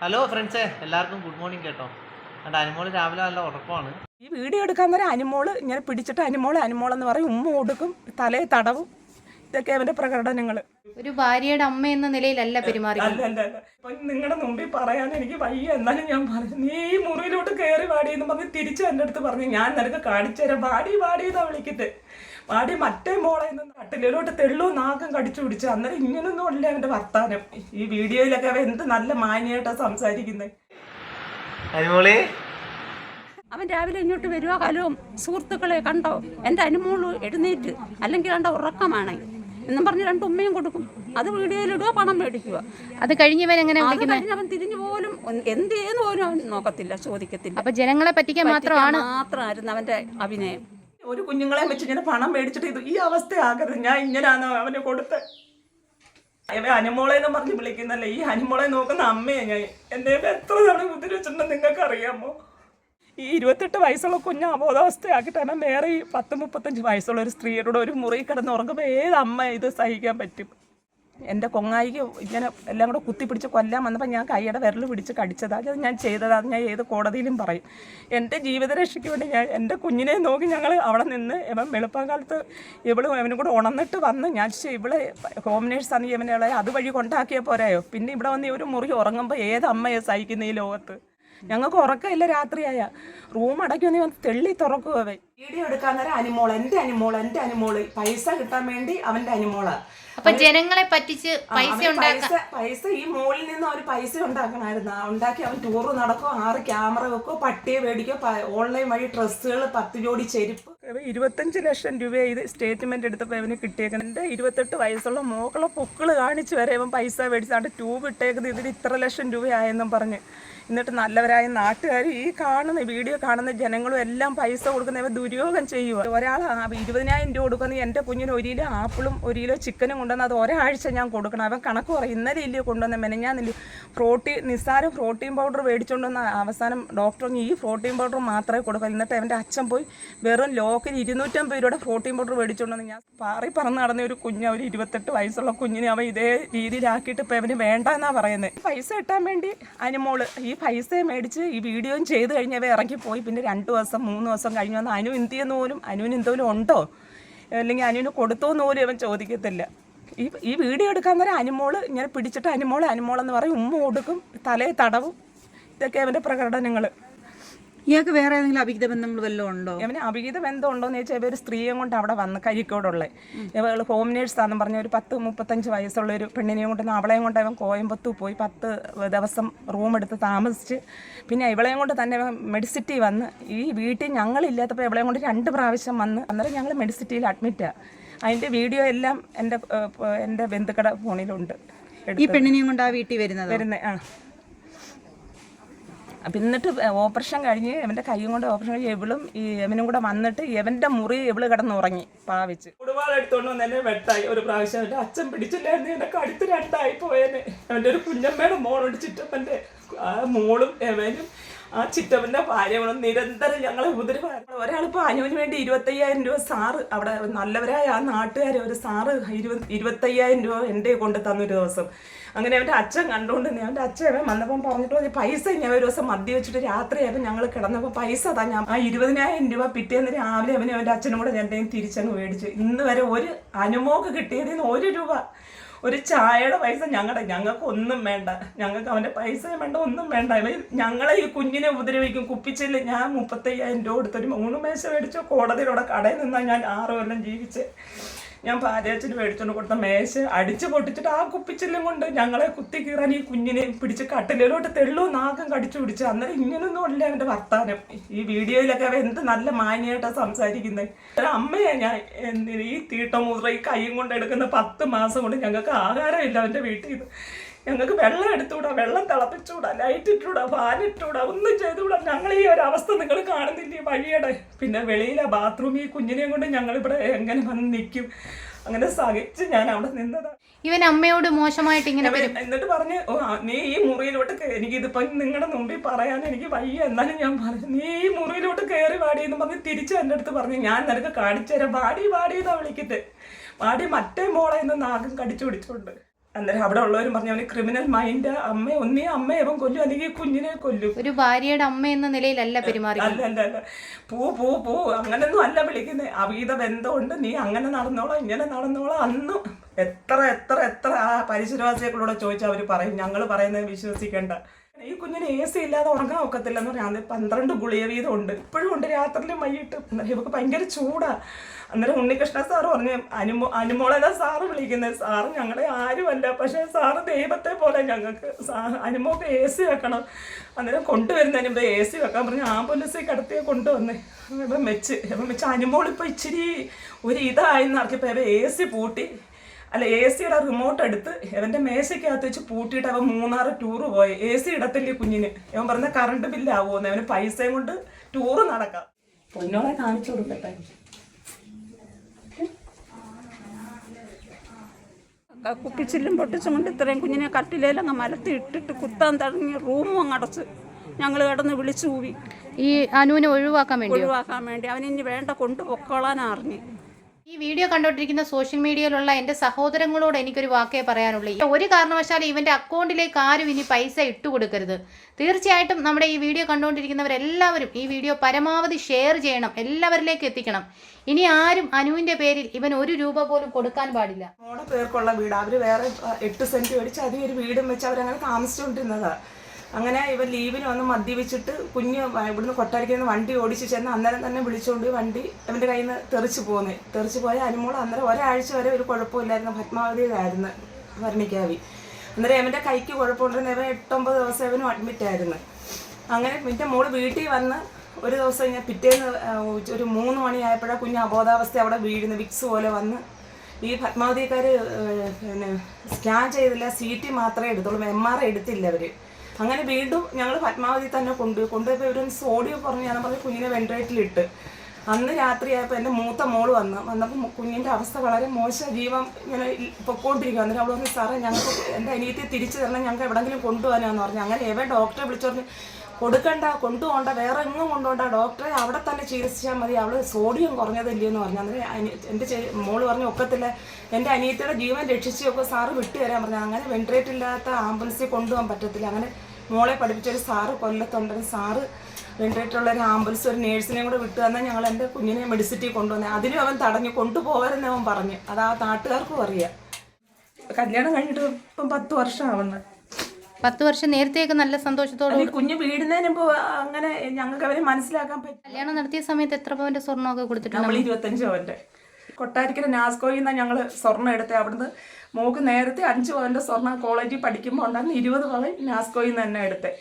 Hello ഫ്രണ്ട്സേ എല്ലാവർക്കും good morning കേട്ടോ. അണ്ട് അനുമോൾ രാവിലെ നല്ല ഉറക്കമാണ്. ഈ വീഡിയോ എടുക്കാൻ നേരം അനുമോൾ ഇങ്ങനെ പിടിച്ചിട്ട് അനിമോൾ അനിമോളെന്ന് പറയും. ഉമ്മ കൊടുക്കും തലയെ തടവും. ഇതൊക്കെ അവന്റെ പ്രകടനങ്ങൾ ഒരു ഭാര്യയുടെ അമ്മ എന്ന നിലയിലല്ല പെരുമാറി അല്ല അല്ല അല്ല. ഇപ്പൊ നിങ്ങളുടെ മുമ്പിൽ പറയാൻ എനിക്ക് വയ്യ. എന്നാലും ഞാൻ പറഞ്ഞു നീ ഈ മുറിയിലോട്ട് കയറി വാടിയെന്ന് എന്ന് പറഞ്ഞ് തിരിച്ച് എന്റെ അടുത്ത് പറഞ്ഞു. ഞാൻ നിനക്ക് കാണിച്ചു തരാം വാടി വാടി എന്നാ വിളിക്കത്തെ. വാടി മറ്റേ മോളെ നിന്ന് കട്ടിലോട്ട് തെള്ളു നാക്കം കടിച്ചു പിടിച്ചു. അന്നേരം ഇങ്ങനൊന്നും ഇല്ല അവന്റെ വർത്താനം. ഈ വീഡിയോയിലൊക്കെ അവൻ എന്ത് നല്ല മാന്യമായിട്ടാ സംസാരിക്കുന്നത് അനുമോളെ അവൻ രാവിലെ ഇങ്ങോട്ട് വരുവാ ഹലോ സുഹൃത്തുക്കളെ കണ്ടോ? എന്റെ അനുമോൾ എഴുന്നേറ്റ്. അല്ലെങ്കിൽ കണ്ട ഉറക്കമാണ്. എന്നും പറഞ്ഞ് രണ്ട് ഉമ്മയും കൊടുക്കും. അത് വീഡിയോയിലിടുക പണം മേടിക്കുക അത് കഴിഞ്ഞവൻ എങ്ങനെ അത് കഴിഞ്ഞ് അവൻ തിരിഞ്ഞു പോലും എന്ത് എന്തേന്ന് പോലും അവൻ നോക്കത്തില്ല ചോദിക്കത്തില്ല. അപ്പൊ ജനങ്ങളെ പറ്റിക്കാൻ മാത്രമാണ് മാത്രമായിരുന്നു അവന്റെ അഭിനയം. ഒരു കുഞ്ഞുങ്ങളെ വെച്ച് ഇങ്ങനെ പണം മേടിച്ചിട്ട് ഇത് ഈ അവസ്ഥ അവസ്ഥയാകരുത്. ഞാൻ ഇങ്ങനെയാണ് അവന് കൊടുത്ത്. അവ അനുമോളെ എന്ന് പറഞ്ഞ് വിളിക്കുന്നല്ലേ? ഈ അനുമോളെ നോക്കുന്ന അമ്മയെ ഞാൻ എന്റെ എത്ര തവണ ഉപദ്രവിച്ചിട്ടുണ്ടെന്ന് നിങ്ങൾക്ക് അറിയാമോ ഈ ഇരുപത്തെട്ട് വയസ്സുള്ള കുഞ്ഞ് അബോധാവസ്ഥയാക്കിയിട്ട് വേറെ ഈ പത്ത് മുപ്പത്തഞ്ച് വയസ്സുള്ള ഒരു സ്ത്രീയോട് ഒരു മുറി കിടന്ന് ഉറങ്ങുമ്പോൾ ഏത് അമ്മ ഇത് സഹിക്കാൻ പറ്റും? എന്റെ കൊങ്ങായിക്ക് ഇങ്ങനെ എല്ലാം കൂടെ കുത്തിപ്പിടിച്ച് കൊല്ലാൻ വന്നപ്പോൾ ഞാൻ കൈയുടെ വിരൽ പിടിച്ച് കടിച്ചതാണ് അത് ഞാൻ ചെയ്തതാ. ഞാൻ ഏത് കോടതിയിലും പറയും. എന്റെ ജീവിതരക്ഷയ്ക്ക് വേണ്ടി ഞാൻ എന്റെ കുഞ്ഞിനെ നോക്കി ഞങ്ങൾ അവിടെ നിന്ന് ഇവൻ വെളുപ്പാങ്കാലത്ത് ഇവളും അവനും കൂടെ ഉണർന്നിട്ട് വന്ന് ഞാൻ ഇവൾ ഹോം നേഴ്സാണ് ഇവനെ അതുവഴി കൊണ്ടാക്കിയാൽ പോരായോ? പിന്നെ ഇവിടെ വന്ന് ഒരു മുറി ഉറങ്ങുമ്പോൾ ഏത് അമ്മയെ സഹിക്കുന്ന ഈ ലോകത്ത്? ഞങ്ങൾക്ക് ഉറക്കമില്ല രാത്രിയായ. റൂം അടയ്ക്കൊന്ന് വന്ന് തെള്ളി തുറക്കുക അവൻ. വീഡിയോ എടുക്കാൻ നേരം അനിമോൾ എന്റെ അനിമോൾ എന്റെ അനിമോൾ പൈസ കിട്ടാൻ വേണ്ടി അവന്റെ അനിമോളാ. അപ്പൊ ജനങ്ങളെ പറ്റിച്ച് പൈസ അവൻ പൈസ പൈസ ഈ മോളിൽ നിന്ന് അവർ പൈസ ഉണ്ടാക്കണമായിരുന്നു. ആ ഉണ്ടാക്കി അവൻ ടൂറ് നടക്കോ ആറ് ക്യാമറ വെക്കോ പട്ടിയെ മേടിക്കോ ഓൺലൈൻ വഴി ഡ്രസ്സുകൾ പത്ത് ജോഡി ചെരുപ്പ്. ഇരുപത്തഞ്ച് ലക്ഷം രൂപ ഇത് സ്റ്റേറ്റ്മെന്റ് എടുത്തപ്പോൾ അവന് കിട്ടിയേക്കുന്നത് ഇരുപത്തെട്ട് വയസ്സുള്ള മോക്കളെ പൊക്കൾ കാണിച്ചു വരെ ഇവൻ പൈസ മേടിച്ചാണ്ട് ട്യൂബ് ഇട്ടേക്കുന്നത് ഇതിന് ഇത്ര ലക്ഷം രൂപയായെന്നും പറഞ്ഞ്. എന്നിട്ട് നല്ലവരായ നാട്ടുകാർ ഈ കാണുന്ന വീഡിയോ കാണുന്ന ജനങ്ങളും എല്ലാം പൈസ കൊടുക്കുന്ന ഇവ ദുര്യോഗം ചെയ്യുക ഒരാൾ ഇരുപതിനായിരം രൂപ കൊടുക്കുന്ന എന്റെ കുഞ്ഞിന് ഒരു കിലോ ആപ്പിളും ഒരു കിലോ ചിക്കനും കൊണ്ടുവന്ന് അത് ഒരാഴ്ച ഞാൻ കൊടുക്കണം. അവൻ കണക്ക് പറയും ഇന്നലെ ഇല്ലയോ കൊണ്ടുവന്ന മെനഞ്ഞാന്നില്ല പ്രോട്ടീൻ നിസ്സാരം പ്രോട്ടീൻ പൗഡർ മേടിച്ചുകൊണ്ടുവന്ന അവസാനം ഡോക്ടർ ഈ പ്രോട്ടീൻ പൗഡർ മാത്രമേ കൊടുക്കൂ. എന്നിട്ട് അവന്റെ അച്ഛൻ പോയി വെറും ലോക്കിന് ഇരുന്നൂറ്റമ്പത് രൂപയുടെ പ്രോട്ടീൻ പൗഡർ മേടിച്ചുകൊണ്ടുവന്ന് ഞാൻ പാറി പറന്ന് നടന്ന ഒരു കുഞ്ഞ് ഒരു ഇരുപത്തെട്ട് വയസ്സുള്ള കുഞ്ഞിനെ അവൻ ഇതേ രീതിയിലാക്കിയിട്ട് ഇപ്പം അവന് വേണ്ട എന്നാണ് പറയുന്നത് പൈസ കിട്ടാൻ വേണ്ടി അനുമോൾ ഈ പൈസ മേടിച്ച് ഈ വീഡിയോയും ചെയ്ത് കഴിഞ്ഞവ ഇറങ്ങിപ്പോയി. പിന്നെ രണ്ട് ദിവസം മൂന്ന് ദിവസം കഴിഞ്ഞ് വന്ന് അനു എന്ത് ചെയ്യുന്ന പോലും അനുവിന് എന്തെങ്കിലും ഉണ്ടോ? അല്ലെങ്കിൽ അനുവിന് കൊടുത്തോ എന്ന് പോലും അവൻ ചോദിക്കത്തില്ല. ഈ ഈ വീഡിയോ എടുക്കാൻ നേരം അനുമോൾ ഇങ്ങനെ പിടിച്ചിട്ട് അനുമോൾ അനുമോളെന്ന് പറയും. ഉമ്മ കൊടുക്കും തലയെ തടവും. ഇതൊക്കെ അവന്റെ പ്രകടനങ്ങൾ ഇയാൾക്ക് വേറെ ഏതെങ്കിലും അഭിഹിത ബന്ധങ്ങൾ വല്ലതും ഉണ്ടോ? ഇവന് അവിഹിത ബന്ധം ഉണ്ടോ എന്ന് ചോദിച്ചാൽ ഒരു സ്ത്രീയെ കൊണ്ട് അവിടെ വന്ന് കരിക്കോടുള്ള. ഇവൾ ഹോം നേഴ്സാന്ന് പറഞ്ഞ ഒരു പത്ത് മുപ്പത്തഞ്ച് വയസ്സുള്ള ഒരു പെണ്ണിനെയും കൊണ്ട് അവളെയും കൊണ്ട് അവൻ കോയമ്പത്തൂർ പോയി പത്ത് ദിവസം റൂം എടുത്ത് താമസിച്ച്. പിന്നെ ഇവളെയും കൊണ്ട് തന്നെ മെഡിസിറ്റി വന്ന്. ഈ വീട്ടിൽ ഞങ്ങളില്ലാത്തപ്പോൾ ഇവളെയും കൊണ്ട് രണ്ട് പ്രാവശ്യം വന്ന്. അന്നേരം ഞങ്ങൾ മെഡിസിറ്റിയിൽ അഡ്മിറ്റാണ് അതിന്റെ വീഡിയോ എല്ലാം എന്റെ എന്റെ ബന്ധുക്കട ഫോണിലുണ്ട് ഈ. പെണ്ണിനെയും കൊണ്ട് ആ വീട്ടിൽ വരുന്നത്? വരുന്നത് ആ. അപ്പം എന്നിട്ട് ഓപ്പറേഷൻ കഴിഞ്ഞ് ഇവന്റെ കൈയും കൊണ്ട് ഓപ്പറേഷൻ കഴിഞ്ഞ് ഇവളും ഈ ഇവനും കൂടെ വന്നിട്ട് ഇവന്റെ മുറി ഇവൾ കിടന്നുറങ്ങി പാവിച്ച്. കുടുംബം എടുത്തോണ്ട് വന്ന് എന്നെ വെട്ടായി. ഒരു പ്രാവശ്യം എന്റെ അച്ഛൻ പിടിച്ചില്ലായിരുന്നു. എന്റെ കടുത്ത് രണ്ടായി പോയേനെ. അവന്റെ ഒരു കുഞ്ഞമ്മയുടെ മോളോട് ചിറ്റപ്പന്റെ ആ മോളും എവനും ആ ചിറ്റപ്പന്റെ ഭാര്യകളും നിരന്തരം ഞങ്ങളെ ഉപദ്രവമായിരുന്നു ഒരാളിപ്പോൾ അനുവിന് വേണ്ടി ഇരുപത്തയ്യായിരം രൂപ സാറ് അവിടെ നല്ലവരായ ആ നാട്ടുകാർ ഒരു സാറ് ഇരുപത് ഇരുപത്തയ്യായിരം രൂപ എന്റെ കൊണ്ട് തന്നൊരു ദിവസം. അങ്ങനെ അവന്റെ അച്ഛൻ കണ്ടുകൊണ്ട് അവന്റെ അച്ഛൻ അവൻ വന്നപ്പം പറഞ്ഞിട്ട് പറഞ്ഞു, പൈസ ഞാൻ ഒരു ദിവസം മദ്യ വെച്ചിട്ട് രാത്രിയായപ്പോൾ ഞങ്ങൾ കിടന്നപ്പോൾ പൈസ താ ഞാൻ ആ ഇരുപതിനായിരം രൂപ പിറ്റേന്ന് രാവിലെ അവനെ അവന്റെ അച്ഛനും കൂടെ രണ്ടേയും തിരിച്ചങ്ങ് മേടിച്ചു. ഇന്ന് വരെ ഒരു അനുമോക്ക് കിട്ടിയതിൽ നിന്ന് ഒരു രൂപ ഒരു ചായയുടെ പൈസ ഞങ്ങളുടെ ഞങ്ങൾക്ക് ഒന്നും വേണ്ട. ഞങ്ങൾക്ക് അവന്റെ പൈസയും വേണ്ട ഒന്നും വേണ്ട. ഞങ്ങളെ ഈ കുഞ്ഞിനെ ഉപദ്രവിക്കും. കുപ്പിച്ചില്ല ഞാൻ മുപ്പത്തയ്യായിരം രൂപ കൊടുത്തൊരു മൂന്ന് മേശ മേടിച്ചു. കോടതിയിലൂടെ കടയിൽ നിന്നാണ് ഞാൻ ആറ് കൊല്ലം ജീവിച്ച്. ഞാൻ പാചകത്തിന് മേടിച്ചോണ്ട് കൊടുത്ത മേശ അടിച്ച് പൊട്ടിച്ചിട്ട് ആ കുപ്പിച്ചില്ലും കൊണ്ട് ഞങ്ങളെ കുത്തി കീറാൻ ഈ കുഞ്ഞിനെ പിടിച്ച് കട്ടിലോട്ട് തെള്ളു നാഗം കടിച്ചു പിടിച്ച്. അന്നേരം ഇങ്ങനൊന്നും അല്ല അവന്റെ വർത്താനം. ഈ വീഡിയോയിലൊക്കെ അവ എന്ത് നല്ല മാന്യമായിട്ടാണ് സംസാരിക്കുന്നത് ഒരു അമ്മയാ ഞാൻ ഈ തീട്ടമുദ്ര ഈ കൈയും കൊണ്ട് എടുക്കുന്ന പത്ത് മാസം കൊണ്ട് ഞങ്ങൾക്ക് ആഹാരമില്ല അവന്റെ വീട്ടിൽ. നിന്ന് ഞങ്ങൾക്ക് വെള്ളം എടുത്തുകൂടാ വെള്ളം തിളപ്പിച്ചുകൂടാ ലൈറ്റ് ഇട്ടുകൂടാ ഫാൻ ഇട്ടുകൂടാ ഒന്നും ചെയ്തുകൂടാ. ഞങ്ങൾ ഈ ഒരു അവസ്ഥ നിങ്ങൾ കാണുന്നില്ലേ വഴിയുടെ. പിന്നെ വെളിയിലെ ബാത്റൂമിൽ കുഞ്ഞിനെയും കൊണ്ട് ഞങ്ങളിവിടെ എങ്ങനെ വന്ന് നിൽക്കും? അങ്ങനെ സഹിച്ച് ഞാൻ അവിടെ നിന്നതാ. ഇവൻ അമ്മയോട് മോശമായിട്ട് ഇങ്ങനെ എന്നിട്ട് പറഞ്ഞ് ഓ നീ ഈ മുറിയിലോട്ട് എനിക്ക് ഇതിപ്പം നിങ്ങളുടെ മുമ്പിൽ പറയാൻ എനിക്ക് വയ്യ. എന്നാലും ഞാൻ പറഞ്ഞു നീ ഈ മുറിയിലോട്ട് കയറി വാടി എന്ന് പറഞ്ഞ് തിരിച്ച് എന്റെ അടുത്ത് പറഞ്ഞു ഞാൻ നിനക്ക് കാണിച്ചു തരാം. വാടി വാടി എന്നാ വാടി മറ്റേ മോളെ നിന്ന് നാഗം കടിച്ചു പിടിച്ചോണ്ട്. അന്നേരം അവിടെ ഉള്ളവരും പറഞ്ഞു അവന് ക്രിമിനൽ മൈൻഡ് അമ്മ ഒന്നേ അമ്മ ഇവൻ കൊല്ലും. അല്ലെങ്കിൽ കുഞ്ഞിനെ കൊല്ലും. ഒരു ഭാര്യയുടെ അമ്മ എന്ന നിലയിലല്ല പെരുമാറി അല്ല അല്ല അല്ല. പൂ പൂ പൂ. അങ്ങനൊന്നും അല്ല വിളിക്കുന്നത് അവീത ബന്ധമുണ്ട്. നീ അങ്ങനെ നടന്നോളാം ഇങ്ങനെ നടന്നോളാം. അന്നും എത്ര എത്ര എത്ര ആ പരിസരവാസികളോട് ചോദിച്ചാൽ അവർ പറയും. ഞങ്ങൾ പറയുന്നത് വിശ്വസിക്കേണ്ട. ഈ കുഞ്ഞിന് എ സി ഇല്ലാതെ ഉറങ്ങാൻ ഒക്കത്തില്ല എന്ന് പറയാം പന്ത്രണ്ട് ഗുളിക വീതം ഉണ്ട്. ഇപ്പോഴും ഉണ്ട്. വൈകിട്ട്. അന്നേരം ഇവക്ക് ഭയങ്കര ചൂടാ. അന്നേരം ഉണ്ണികൃഷ്ണ സാറ് പറഞ്ഞു അനുമോ അനുമോളല്ല സാറ് വിളിക്കുന്നത് സാറ് ഞങ്ങളെ ആരുമല്ല പക്ഷേ സാറ് ദൈവത്തെ പോലെ ഞങ്ങൾക്ക് അനുമോക്ക് എ സി വെക്കണം. അന്നേരം കൊണ്ടുവരുന്നതിന് മുമ്പ് എ സി വെക്കാൻ പറഞ്ഞു ആംബുലൻസിൽ കിടത്തിയെ കൊണ്ടുവന്നേ. ഇപ്പം വെച്ച്. ഇപ്പം വെച്ച് അനുമോൾ ഇപ്പോൾ ഇച്ചിരി ഒരു ഇതായി ഇവ എ സി പൂട്ടി. അല്ല എ സിയുടെ റിമോട്ട് എടുത്ത് അവന്റെ മേശയ്ക്കകത്ത് വെച്ച് പൂട്ടിയിട്ട് അവൻ മൂന്നാറ് ടൂറ് പോയി. എ സി ഇടത്തില്ലേ കുഞ്ഞിന്? അവൻ പറഞ്ഞ കറണ്ട് ബില്ലാവുമെന്ന് അവന് പൈസയും കൊണ്ട് ടൂറ് നടക്കാം. പൊന്നോളെ കാണിച്ചു കൊടുക്കട്ടെ. കുപ്പിച്ചില്ലും പൊട്ടിച്ചും കൊണ്ട് ഇത്രയും കുഞ്ഞിനെ കട്ടിലേലങ്ങ് മലത്തി ഇട്ടിട്ട് കുത്താൻ തുടങ്ങി റൂമും അങ്ങ് അടച്ച്. ഞങ്ങൾ കിടന്ന് വിളിച്ചു കൂവി ഈ അനുവിനെ ഒഴിവാക്കാൻ വേണ്ടി ഒഴിവാക്കാൻ വേണ്ടി. അവനിനി വേണ്ട കൊണ്ടുപൊക്കോളാൻ അറിഞ്ഞ്. ഈ വീഡിയോ കണ്ടോണ്ടിരിക്കുന്ന സോഷ്യൽ മീഡിയയിലുള്ള എന്റെ സഹോദരങ്ങളോട് എനിക്കൊരു വാക്കേ പറയാനുള്ളൂ. ഒരു കാരണവശാലും ഇവന്റെ അക്കൗണ്ടിലേക്ക് ആരും ഇനി പൈസ ഇട്ട് കൊടുക്കരുത്. തീർച്ചയായിട്ടും നമ്മുടെ ഈ വീഡിയോ കണ്ടുകൊണ്ടിരിക്കുന്നവരെല്ലാവരും ഈ വീഡിയോ പരമാവധി ഷെയർ ചെയ്യണം. എല്ലാവരിലേക്ക് എത്തിക്കണം. ഇനി ആരും അനുവിന്റെ പേരിൽ ഇവൻ ഒരു രൂപ പോലും കൊടുക്കാൻ പാടില്ല. പേർക്കുള്ള വീട്. അവർ വേറെ എട്ട് സെന്റ് മേടിച്ച് അതിൽ ഒരു വീടും വെച്ച് അവരങ്ങനെ താമസിച്ചുകൊണ്ടിരുന്നതാ. അങ്ങനെ ഇവർ ലീവിന് വന്ന് മദ്യപിച്ചിട്ട് കുഞ്ഞ് ഇവിടുന്ന് കൊട്ടാരിക്കുന്ന വണ്ടി ഓടിച്ച് ചെന്ന് അന്നേരം തന്നെ വിളിച്ചുകൊണ്ട് വണ്ടി അവന്റെ കയ്യിൽ നിന്ന് തെറിച്ച് പോന്നെ. തെറിച്ച് പോയ അനുമോൾ അന്നേരം ഒരാഴ്ച വരെ ഒരു കുഴപ്പമില്ലായിരുന്നു. പത്മാവതിയിലായിരുന്നു ഭരണിക്കാവി. അന്നേരം അവന്റെ കൈക്ക് കുഴപ്പമുണ്ടെന്ന് ഇവൻ എട്ടൊമ്പത് ദിവസം അവനും അഡ്മിറ്റ് ആയിരുന്നു. അങ്ങനെ പിന്നെ മോൾ വീട്ടിൽ വന്ന് ഒരു ദിവസം ഞാൻ പിറ്റേന്ന് ഒരു മൂന്ന് മണിയായപ്പോഴാണ് കുഞ്ഞ് അബോധാവസ്ഥ അവിടെ വീഴുന്നു വിക്സ് പോലെ വന്ന് ഈ പത്മാവതിക്കാർ പിന്നെ സ്കാൻ ചെയ്തില്ല. സി ടി മാത്രമേ എടുത്തുള്ളൂ. എം ആർ എടുത്തില്ല അവർ അങ്ങനെ വീണ്ടും ഞങ്ങൾ പത്മാവതി തന്നെ കൊണ്ടുപോയി കൊണ്ടുപോയപ്പോൾ ഇവരൊന്ന് സോഡിയം പറഞ്ഞു ഞാൻ പറഞ്ഞു കുഞ്ഞിനെ വെന്റിലേറ്ററിലിട്ട് അന്ന് രാത്രിയായപ്പോൾ എന്റെ മൂത്ത മോൾ വന്ന് വന്നപ്പോൾ കുഞ്ഞിന്റെ അവസ്ഥ വളരെ മോശം ജീവൻ ഇങ്ങനെ പൊക്കോണ്ടിരിക്കുക അന്നേരം അവൾ പറഞ്ഞു സാറേ ഞങ്ങൾക്ക് എന്റെ അനിയത്തെ തിരിച്ചു തരണം ഞങ്ങൾക്ക് എവിടെങ്കിലും കൊണ്ടുപോകാനാന്ന് പറഞ്ഞു. അങ്ങനെ ഏവ ഡോക്ടറെ വിളിച്ചു പറഞ്ഞു കൊടുക്കണ്ട കൊണ്ടുപോകണ്ട വേറെ എങ്ങും കൊണ്ടുപോകണ്ട. ഡോക്ടറെ അവിടെ തന്നെ ചികിത്സിച്ചാൽ മതി. അവൾ സോഡിയം കുറഞ്ഞതല്ലേ എന്ന് പറഞ്ഞു. അന്നേരം അനി എന്റെ മോൾ പറഞ്ഞു ഒക്കത്തില്ല. എന്റെ അനിയത്തിയുടെ ജീവൻ രക്ഷിച്ചൊക്കെ സാറ് വിട്ടു തരാൻ പറഞ്ഞു. അങ്ങനെ വെന്റിലേറ്റർ ഇല്ലാത്ത ആംബുലൻസിൽ കൊണ്ടുപോകാൻ പറ്റത്തില്ല. അങ്ങനെ മോളെ പഠിപ്പിച്ചൊരു സാറ് കൊല്ലത്തുണ്ട് സാറ് വേണ്ടിയിട്ടുള്ള ഒരു ആംബുലൻസ് ഒരു നേഴ്സിനെയും കൂടെ വിട്ടു തന്നാൽ ഞങ്ങൾ എന്റെ കുഞ്ഞിനെ മെഡിസിറ്റി കൊണ്ടുവന്നത് അതിനും അവൻ തടഞ്ഞു കൊണ്ടുപോകരുന്ന് അവൻ പറഞ്ഞു. അത് ആ നാട്ടുകാർക്കും അറിയാം. കല്യാണം കഴിഞ്ഞിട്ട് ഇപ്പം പത്ത് വർഷം ആവുന്നത് പത്ത് വർഷം നേരത്തെയൊക്കെ നല്ല സന്തോഷത്തോടെ കുഞ്ഞ് വീടുന്നതിന് മുമ്പ് അങ്ങനെ ഞങ്ങൾക്ക് അവരെ മനസ്സിലാക്കാൻ പറ്റും കല്യാണം നടത്തിയ സമയത്ത് എത്ര പവന്റെ സ്വർണമൊക്കെ കൊടുത്തിട്ടുണ്ട്? നമ്മൾ ഇരുപത്തഞ്ച് പവന്റെ. കൊട്ടാരിക്കര നാസ്കോയിൽ നിന്നാണ് ഞങ്ങൾ സ്വർണം എടുത്തത് അവിടുന്ന് മോക്ക് നേരത്തെ അഞ്ച് പവന്റെ സ്വർണം കോളേജിൽ പഠിക്കുമ്പോൾ ഉണ്ടായിരുന്നു ഇരുപത് പവൻ നാസ്കോയിൽ നിന്ന് തന്നെ എടുത്തത്